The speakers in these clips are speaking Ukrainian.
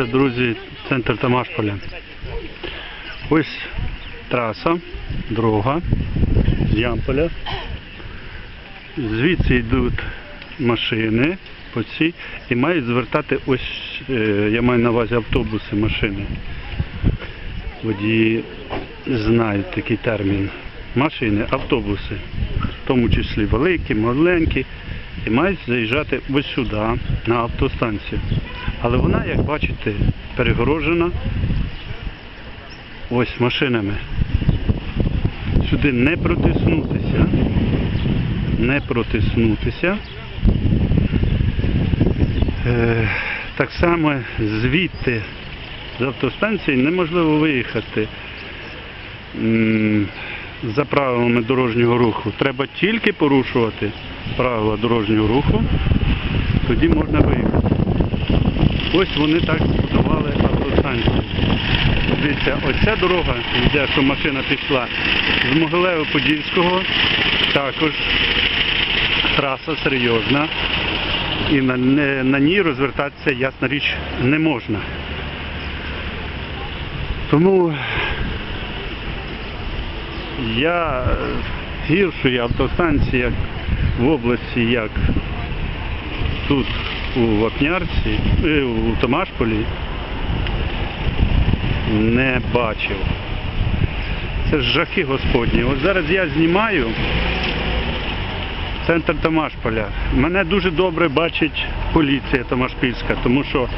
Це, друзі, центр Тамашполя. Ось траса, дорога з Ямполя. Звідси йдуть машини по цій і мають звертати ось, е, я маю на увазі автобуси, машини. Водії знають такий термін. Машини, автобуси, в тому числі великі, маленькі, і мають заїжджати ось сюди, на автостанцію. Але вона, як бачите, перегорожена ось машинами. Сюди не протиснутися. Не протиснутися. Е, так само звідти з автостанції неможливо виїхати за правилами дорожнього руху. Треба тільки порушувати правила дорожнього руху, тоді можна виїхати. Ось вони так збудували автостанцію. Дивіться, оця дорога, де що машина пішла з Могилево-Подільського, також траса серйозна. І на, на ній розвертатися, ясна річ, не можна. Тому я гіршої автостанції в області, як тут у Вапнярці, е, у Томашполі не бачив. Це жахи Господні. От зараз я знімаю центр Томашполя. Мене дуже добре бачить поліція Томашпільська, тому що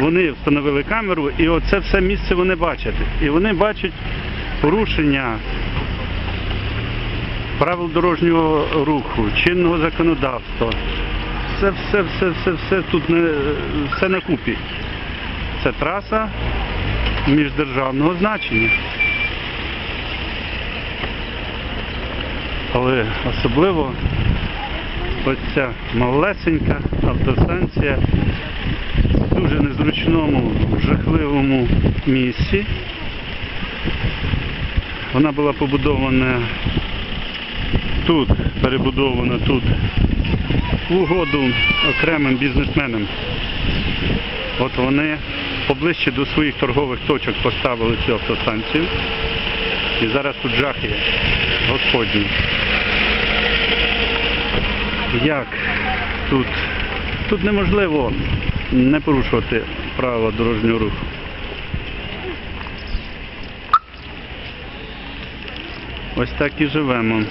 вони встановили камеру і оце все місце вони бачать. І вони бачать порушення правил дорожнього руху, чинного законодавства. Все, все, все, все, все тут не, все на купі. Це траса міждержавного значення. Але особливо ось ця малесенька автостанція в дуже незручному, жахливому місці. Вона була побудована тут, перебудована тут угоду окремим бізнесменам. От вони поближче до своїх торгових точок поставили цю автостанцію. І зараз тут жахи господні. Як тут? Тут неможливо не порушувати правила дорожнього руху. Ось так і живемо.